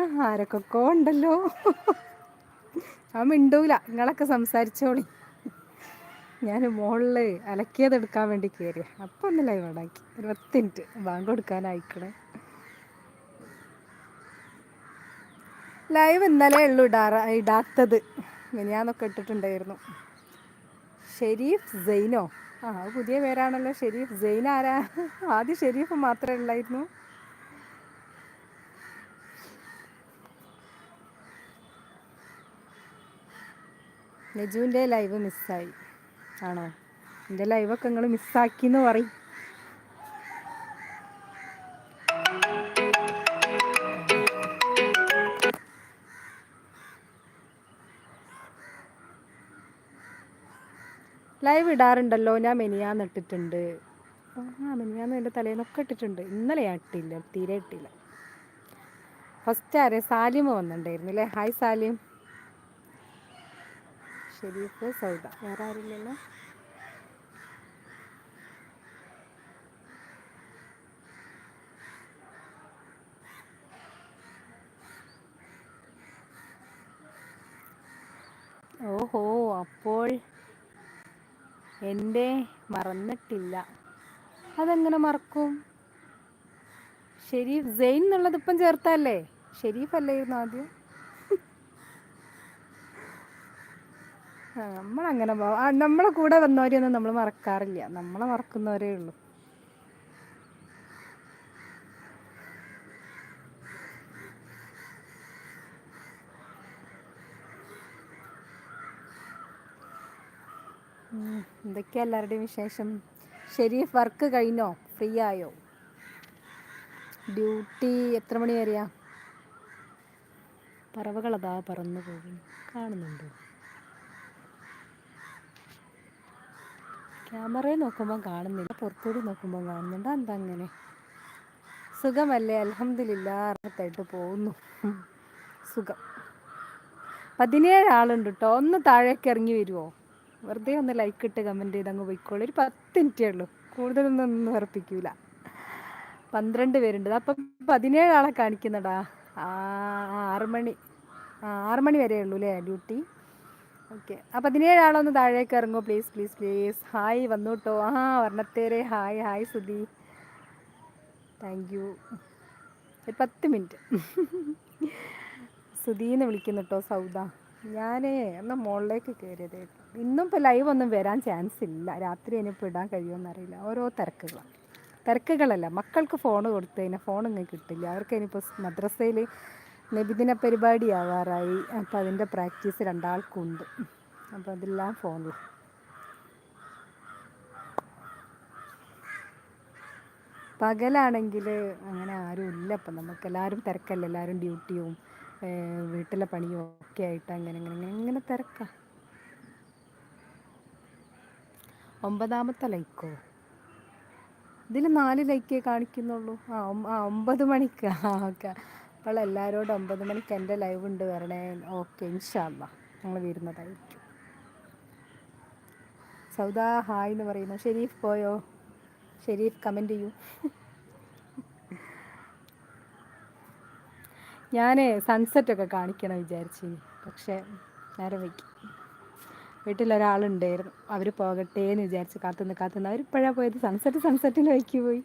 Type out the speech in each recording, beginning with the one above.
ആരൊക്കൊക്കെ ഉണ്ടല്ലോ. ആ മിണ്ടൂല. നിങ്ങളൊക്കെ സംസാരിച്ചോളി. ഞാൻ മുകളിൽ അലക്കിയത് എടുക്കാൻ വേണ്ടി കയറി അപ്പൊ ഒന്ന് ലൈവ് ഉണ്ടാക്കി ഒരു പത്ത് മിനിറ്റ് ബാങ്ക് കൊടുക്കാനായിക്കണേ. ലൈവ് ഇന്നലെ ഉള്ളു ഇടാറ ഇടാത്തത്. മിനിയാന്നൊക്കെ ഇട്ടിട്ടുണ്ടായിരുന്നു. ഷെരീഫ് സെയ്നോ? ആ പുതിയ പേരാണല്ലോ. ഷെരീഫ് സെയ്ൻ ആരാ? ആദ്യം ഷെരീഫ് മാത്രമേ ഉള്ളായിരുന്നു. നജുവിന്റെ ലൈവ് മിസ്സായി. ആണോ? എന്റെ ലൈവൊക്കെ നിങ്ങൾ മിസ്സാക്കി എന്ന് പറയും. ലൈവ് ഇടാറുണ്ടല്ലോ ഞാൻ മെനിയാന്ന് ഇട്ടിട്ടുണ്ട്. ആ മെനിയാന്ന് എന്റെ തലേന്നൊക്കെ ഇട്ടിട്ടുണ്ട്. ഇന്നലെ ഞാൻ ഇട്ടില്ല തീരെ ഇട്ടില്ല. ഫസ്റ്റ് ആരെ? സാലിമ വന്നിട്ടുണ്ടായിരുന്നു അല്ലേ? ഹായ് സാലിം. ഷെരീഫ് സൗദ. വേറെ ആരില്ലല്ലോ ഓഹോ അപ്പോൾ എന്റെ മറന്നിട്ടില്ല. അതെങ്ങനെ മറക്കും? ഷെരീഫ് സെയിൻ എന്നുള്ളത് ഇപ്പം ചേർത്തല്ലേ ഷെരീഫ് അല്ലായിരുന്നു ആദ്യം? നമ്മളങ്ങനെ നമ്മളെ കൂടെ വന്നവരെയൊന്നും നമ്മൾ മറക്കാറില്ല. നമ്മളെ മറക്കുന്നവരേ ഉള്ളൂ. എന്തൊക്കെയാ എല്ലാവരുടെയും വിശേഷം? ഷെരീഫ് വർക്ക് കഴിഞ്ഞോ? ഫ്രീ ആയോ? ഡ്യൂട്ടി എത്ര മണി വരെയാ? പറവകളതാ പറന്നു പോകും കാണുന്നുണ്ടോ? ക്യാമറയിൽ നോക്കുമ്പോൾ കാണുന്നില്ല. പുറത്തൂടി നോക്കുമ്പോൾ കാണുന്നുണ്ട്. അങ്ങനെ? സുഖമല്ലേ? അലഹമില്ല അർത്ഥമായിട്ട് പോകുന്നു. സുഖം. പതിനേഴ് ആളുണ്ട് കേട്ടോ ഒന്ന് താഴേക്ക് ഇറങ്ങി വരുമോ വെറുതെ ഒന്ന് ലൈക്ക് ഇട്ട് കമന്റ് ചെയ്ത് അങ്ങ് പോയിക്കോളൂ. ഒരു പത്ത് മിനിറ്റേ ഉള്ളൂ. കൂടുതലൊന്നും ഒന്നും ഉറപ്പിക്കൂല പന്ത്രണ്ട് പേരുണ്ട്. അപ്പം പതിനേഴ് ആളെ കാണിക്കുന്നടാ. ആറ് മണി. ആറ് മണി വരെ ഉള്ളൂ അല്ലേ ഡ്യൂട്ടി. ഓക്കെ അപ്പം പതിനേഴാളൊന്ന് താഴേക്ക് ഇറങ്ങോ. പ്ലീസ് പ്ലീസ് പ്ലീസ് ഹായ് വന്നു കേട്ടോ ആ വർണത്തേരെ hi hi Sudhi. Thank you ഒരു പത്ത് മിനിറ്റ്. സുധീന്ന് വിളിക്കുന്നു കേട്ടോ സൗദ. ഞാൻ ഒന്ന് മുകളിലേക്ക് കയറിയത് ഇന്നും ഇപ്പോൾ ലൈവ് ഒന്നും വരാൻ ചാൻസ് ഇല്ല. രാത്രി ഇനിയിപ്പോൾ ഇടാൻ കഴിയുമെന്നറിയില്ല ഓരോ തിരക്കുകളാണ് തിരക്കുകളല്ല. മക്കൾക്ക് ഫോൺ കൊടുത്തു കഴിഞ്ഞാൽ ഫോൺ കിട്ടില്ല. അവർക്ക് ഇനിയിപ്പോൾ മദ്രസയിൽ നബിദിന പരിപാടി ആവാറായി അപ്പോൾ അതിന്റെ പ്രാക്ടീസ് രണ്ടാൾക്കുണ്ട്. അപ്പോൾ അതെല്ലാം ഫോണിൽ പകലാണെങ്കിൽ അങ്ങനെ ആരും ഇല്ല. ഇപ്പം നമുക്ക് എല്ലാവരും തിരക്കല്ല. എല്ലാവരും ഡ്യൂട്ടിയും വീട്ടിലെ പണിയും ഒക്കെ ആയിട്ട് അങ്ങനെ അങ്ങനെ അങ്ങനെ തിരക്കാം. ഒമ്പതാമത്തെ ലൈക്കോ? ഇതിൽ നാല് ലൈക്കേ കാണിക്കുന്നുള്ളൂ. ആ ആ ഒമ്പത് മണിക്ക്. ആ ഓക്കെ. അപ്പോൾ എല്ലാവരോടും ഒമ്പത് മണിക്ക് എന്റെ ലൈവ് ഉണ്ട് വരണേ. ഓക്കെ ഇൻഷാല്ല ഞങ്ങൾ വരുന്നതായിരിക്കും. സൗദാ ഹായ് എന്ന് പറയുന്നു. ഷെരീഫ് പോയോ? ഷെരീഫ് കമന്റ് ചെയ്യൂ. ഞാൻ സൺസെറ്റൊക്കെ കാണിക്കണം വിചാരിച്ചു പക്ഷേ നേരെ വയ്ക്കും വീട്ടിലൊരാളുണ്ടായിരുന്നു. അവർ പോകട്ടെ എന്ന് വിചാരിച്ച് കാത്തുനിന്ന് കാത്തുനിന്ന് അവരിപ്പോഴാണ് പോയത്? സൺസെറ്റ് സൺസെറ്റിൽ വയ്ക്ക് പോയി.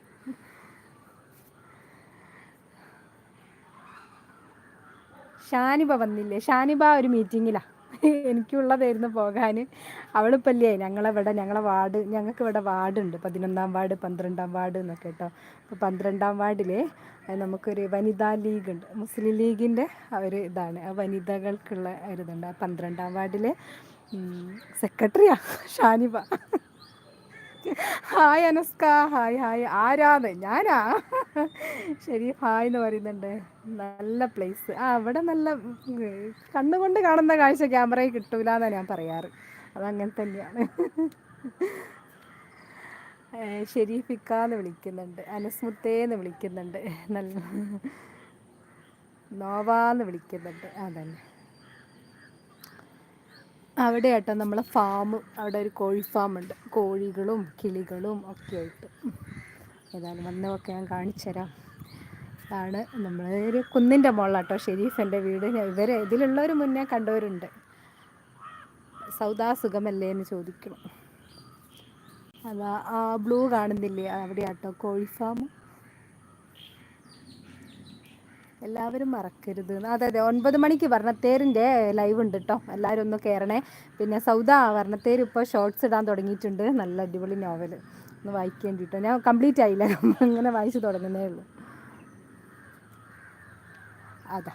ഷാനിബ വന്നില്ലേ? ഷാനിബ ഒരു മീറ്റിങ്ങിലാണ് എനിക്കുള്ളതായിരുന്നു പോകാൻ അവളിപ്പല്ലേ ഞങ്ങളെവിടെ? ഞങ്ങളെ വാർഡ് ഞങ്ങൾക്ക് ഇവിടെ വാർഡുണ്ട്. പതിനൊന്നാം വാർഡ് പന്ത്രണ്ടാം വാർഡ് എന്നൊക്കെ കേട്ടോ. അപ്പോൾ പന്ത്രണ്ടാം വാർഡിലെ നമുക്കൊരു വനിതാ ലീഗ് ഉണ്ട് മുസ്ലിം ലീഗിന്റെ ഒരു ഇതാണ്. ആ വനിതകൾക്കുള്ള ഒരു ഇതുണ്ട്. പന്ത്രണ്ടാം വാർഡിൽ സെക്രട്ടറിയാണ് Shaniba. Hi Anaska hi hi. ആരാന്ന് ഞാനാ? ശരി ഹായ് എന്ന് പറയുന്നുണ്ട്. നല്ല പ്ലേസ് ആ അവിടെ നല്ല കണ്ണുകൊണ്ട് കാണുന്ന കാഴ്ച ക്യാമറയിൽ കിട്ടൂല എന്നാണ് ഞാൻ പറയാറ്. അതങ്ങനെ തന്നെയാണ്. ഷെരീഫിക്ക എന്ന് വിളിക്കുന്നുണ്ട്. അനസ്മുത്തേ എന്ന് വിളിക്കുന്നുണ്ട്. നല്ല നോവാന്ന് വിളിക്കുന്നുണ്ട്. അതന്നെ. അവിടെ ആട്ടോ നമ്മളെ ഫാം അവിടെ ഒരു കോഴി ഫാം ഉണ്ട്. കോഴികളും കിളികളും ഒക്കെ ആയിട്ട് ഏതായാലും വന്നതൊക്കെ ഞാൻ കാണിച്ചുതരാം. ആണ് നമ്മൾ ഒരു കുന്നിന്റെ മോളിലാട്ടോ ഷെരീഫന്റെ വീട്. ഇവർ ഇതിലുള്ളവർ മുന്നേ കണ്ടവരുണ്ട്. സൗദാ സുഖമല്ലേ എന്ന് ചോദിക്കണം. അതാ ആ ബ്ലൂ കാണുന്നില്ലേ? അവിടെ ആട്ടോ കോഴി ഫാം എല്ലാവരും മറക്കരുത്. അതെ അതെ ഒൻപത് മണിക്ക് വർണത്തേരിന്റെ ലൈവ് ഉണ്ട് കേട്ടോ എല്ലാവരും ഒന്ന് കയറണേ പിന്നെ സൗദ വർണത്തേര് ഇപ്പോൾ ഷോർട്സ് ഇടാൻ തുടങ്ങിയിട്ടുണ്ട്. നല്ല അടിപൊളി നോവൽ ഒന്ന് വായിക്കേണ്ടി കേട്ടോ ഞാൻ കംപ്ലീറ്റ് ആയില്ല. അങ്ങനെ വായിച്ചു തുടങ്ങുന്നേ ഉള്ളൂ. അതാ.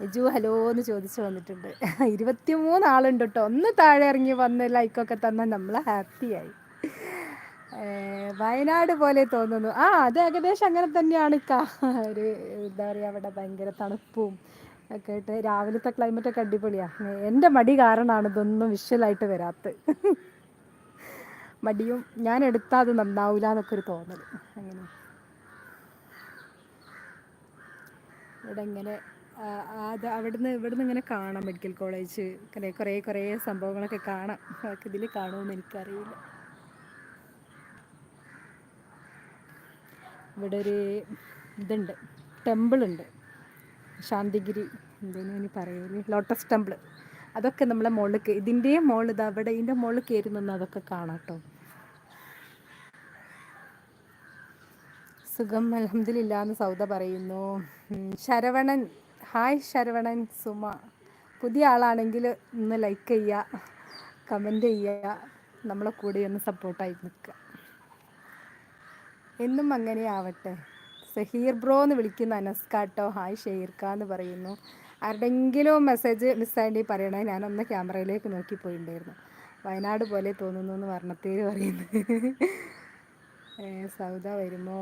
എജു ഹലോ എന്ന് ചോദിച്ചു വന്നിട്ടുണ്ട്. ഇരുപത്തിമൂന്ന് ആളുണ്ട് കേട്ടോ ഒന്ന് താഴെ ഇറങ്ങി വന്ന് ലൈക്കൊക്കെ തന്നാൽ നമ്മൾ ഹാപ്പിയായി വയനാട് പോലെ തോന്നുന്നു. ആ അത് ഏകദേശം അങ്ങനെ തന്നെയാണ് ഇക്കാ. ഒരു എന്താ പറയുക അവിടെ ഭയങ്കര തണുപ്പും ഒക്കെ ആയിട്ട് രാവിലത്തെ ക്ലൈമറ്റ് ഒക്കെ അടിപൊളിയാണ് എന്റെ മടി കാരണമാണ് ഇതൊന്നും വിഷ്വലായിട്ട് വരാത്ത മടിയും ഞാൻ എടുത്താൽ അത് നന്നാവില്ല എന്നൊക്കെ ഒരു തോന്നൽ അങ്ങനെ. ഇവിടെ ഇങ്ങനെ അത് അവിടുന്ന് ഇവിടുന്ന് ഇങ്ങനെ കാണാം മെഡിക്കൽ കോളേജ് കുറേ കുറേ കുറേ സംഭവങ്ങളൊക്കെ കാണാം. ഇതിൽ കാണുമെന്ന് എനിക്കറിയില്ല. ഇവിടെ ഒരു ഇതുണ്ട് ടെമ്പിൾ ഉണ്ട് ശാന്തിഗിരി എന്തെന്ന് ഇനി പറയൂലേ ലോട്ടസ് ടെമ്പിൾ അതൊക്കെ നമ്മളെ മുകളിൽ ഇതിന്റെ മുകളിൽ ഇത് അവിടെ ഇതിന്റെ മുകളിൽ കയറി നിന്ന് അതൊക്കെ കാണാം സുഖം അലഹമില്ല എന്ന് സൗദ പറയുന്നു. ശരവണൻ. ഹായ് ശരവണൻ സുമ. പുതിയ ആളാണെങ്കിൽ ഒന്ന് ലൈക്ക് ചെയ്യുക കമന്റ് ചെയ്യുക. നമ്മളെ കൂടെ ഒന്ന് സപ്പോർട്ടായി നിൽക്കുക. എന്നും അങ്ങനെ ആവട്ടെ സഹീർ ബ്രോ എന്ന് വിളിക്കുന്ന അനസ്കാട്ടോ ഹായ് ഷെയർക്ക എന്ന് പറയുന്നു. ആരുടെങ്കിലും മെസ്സേജ് മിസ്സായി പറയണേ ഞാനൊന്ന് ക്യാമറയിലേക്ക് നോക്കിപ്പോയിണ്ടായിരുന്നു വയനാട് പോലെ തോന്നുന്നു എന്ന് വർണത്തേര് പറയുന്നു. സൗദ വരുമോ?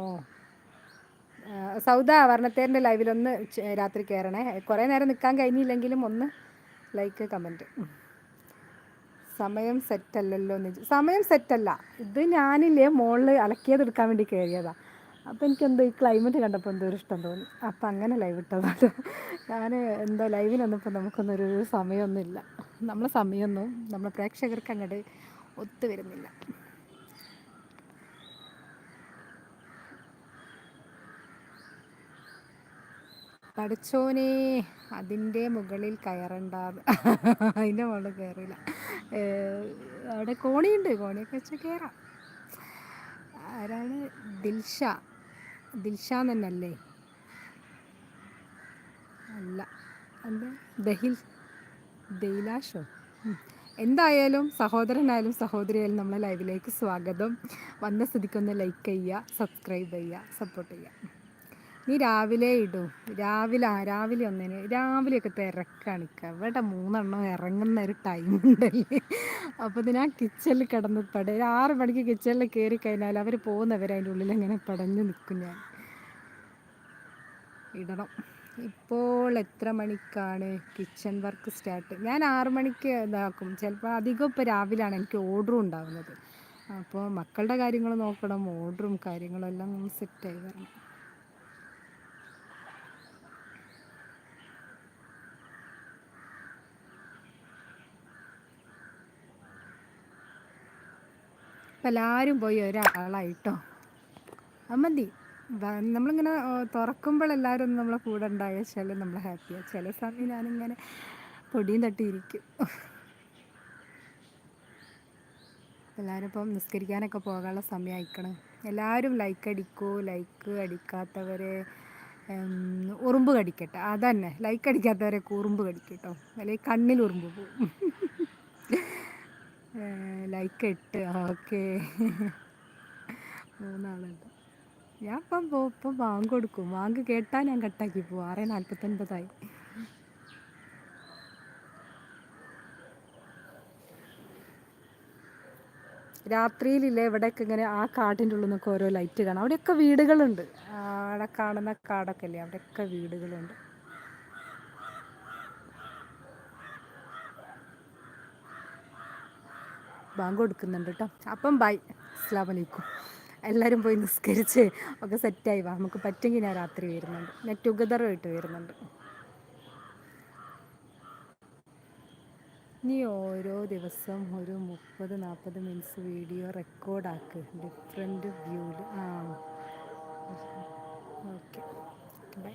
സൗദ വർണത്തേരിന്റെ ലൈവിലൊന്ന് രാത്രി കയറണേ കുറേ നേരം നിൽക്കാൻ കഴിഞ്ഞില്ലെങ്കിലും ഒന്ന് ലൈക്ക് കമന്റ് സമയം സെറ്റല്ലല്ലോ എന്ന് സമയം സെറ്റല്ല. ഇത് ഞാനില്ലേ മുകളിൽ അലക്കിയത് എടുക്കാൻ വേണ്ടി കയറിയതാണ് അപ്പോൾ എനിക്കെന്തോ ഈ ക്ലൈമറ്റ് കണ്ടപ്പോൾ എന്തോ ഒരു ഇഷ്ടം തോന്നി. അപ്പോൾ അങ്ങനെ ലൈവ് ഇട്ടതാണ്. ഞാൻ എന്തോ ലൈവിനൊന്നിപ്പോൾ നമുക്കൊന്നൊരു നമുക്കൊന്നൊരു സമയമൊന്നുമില്ല നമ്മളെ സമയമൊന്നും നമ്മളെ പ്രേക്ഷകർക്ക് അങ്ങോട്ട് ഒത്തു വരുന്നില്ല. പഠിച്ചോനെ അതിന്റെ മുകളിൽ കയറണ്ട അതിന്റെ മുകളിൽ കയറില്ല. അവിടെ കോണിയുണ്ട്. കോണിയൊക്കെ വെച്ച് കയറാം ആരാണ്? ദിൽഷ. ദിൽഷ എന്നല്ലേ അല്ല. എന്താ? ദഹിൽ. ദൈലാഷോ എന്തായാലും സഹോദരനായാലും സഹോദരിയായാലും നമ്മളെ ലൈവിലേക്ക് സ്വാഗതം. വന്ന സ്ഥിതിക്കൊന്ന് ലൈക്ക് ചെയ്യുക സബ്സ്ക്രൈബ് ചെയ്യുക സപ്പോർട്ട് ചെയ്യുക. നീ രാവിലെ ഇടും. രാവിലെ രാവിലെ ഒന്നിന്. രാവിലെയൊക്കെ തിരക്കാണ് ഇവിടെ മൂന്നെണ്ണം ഇറങ്ങുന്ന ഒരു ടൈം ഉണ്ടല്ലേ? അപ്പോൾ ഇതിന് ആ കിച്ചണിൽ കിടന്ന് പട ഒരു ആറ് മണിക്ക് കിച്ചണിൽ കയറി കഴിഞ്ഞാൽ അവർ പോകുന്നവർ അതിന്റെ ഉള്ളിൽ ഇങ്ങനെ പടഞ്ഞു നിൽക്കും ഞാൻ. ഇടണം. ഇപ്പോൾ എത്ര മണിക്കാണ് കിച്ചൺ വർക്ക് സ്റ്റാർട്ട് ഞാൻ ആറ് മണിക്ക് ഇതാക്കും. ചിലപ്പോൾ അധികം ഇപ്പോൾ രാവിലെയാണ് എനിക്ക് ഓർഡറും ഉണ്ടാകുന്നത് അപ്പോൾ മക്കളുടെ കാര്യങ്ങൾ നോക്കണം ഓർഡറും കാര്യങ്ങളും എല്ലാം സെറ്റായി വരണം. അപ്പം എല്ലാവരും പോയി ഒരാളായിട്ടോ? അത് മതി. നമ്മളിങ്ങനെ തുറക്കുമ്പോൾ എല്ലാവരും ഒന്ന് നമ്മളെ കൂടെ ഉണ്ടായ ചില നമ്മൾ ഹാപ്പിയാണ് ചില സമയം ഞാനിങ്ങനെ പൊടിയും തട്ടിയിരിക്കും. എല്ലാവരും ഇപ്പം നിസ്കരിക്കാനൊക്കെ പോകാനുള്ള സമയം എല്ലാവരും ലൈക്ക് അടിക്കൂ ലൈക്ക് അടിക്കാത്തവരെ ഉറുമ്പ് കടിക്കട്ടെ. അതന്നെ ലൈക്ക് അടിക്കാത്തവരെ ഉറുമ്പ് കടിക്കട്ടോ അല്ലെങ്കിൽ കണ്ണിൽ ഉറുമ്പ് പോകും ലൈക്ക് ഇട്ട് ഓക്കെ. മൂന്നാളുണ്ട്. ഞാൻ ഇപ്പം പോ ഇപ്പം ബാങ്ക് കൊടുക്കും. ബാങ്ക് കേട്ടാൽ ഞാൻ കട്ടാക്കി പോകും ആറ് നാൽപ്പത്തൊൻപതായി രാത്രിയിലില്ലേ ഇവിടെയൊക്കെ ഇങ്ങനെ ആ കാട്ടിന്റെ ഉള്ളിൽ നിന്നൊക്കെ ഓരോ ലൈറ്റ് കാണാം. അവിടെയൊക്കെ വീടുകളുണ്ട്. അവിടെ കാണുന്ന കാടൊക്കെ അല്ലേ അവിടെയൊക്കെ വീടുകളുണ്ട്. ബാങ്ക് കൊടുക്കുന്നുണ്ട് കേട്ടോ അപ്പം ബൈ. അസ്ലാം വലൈക്കും എല്ലാവരും പോയി നിസ്കരിച്ച് ഒക്കെ സെറ്റായി വാ. നമുക്ക് പറ്റുമെങ്കിൽ ഞാൻ രാത്രി വരുന്നുണ്ട്. ഞാൻ ടുഗദറുമായിട്ട് വരുന്നുണ്ട്. നീ ഓരോ ദിവസം ഒരു മുപ്പത് നാൽപ്പത് മിനിറ്റ്സ് വീഡിയോ റെക്കോർഡാക്ക് ഡിഫറെന്റ് വ്യൂവിൽ ആ. ഓക്കെ. ബൈ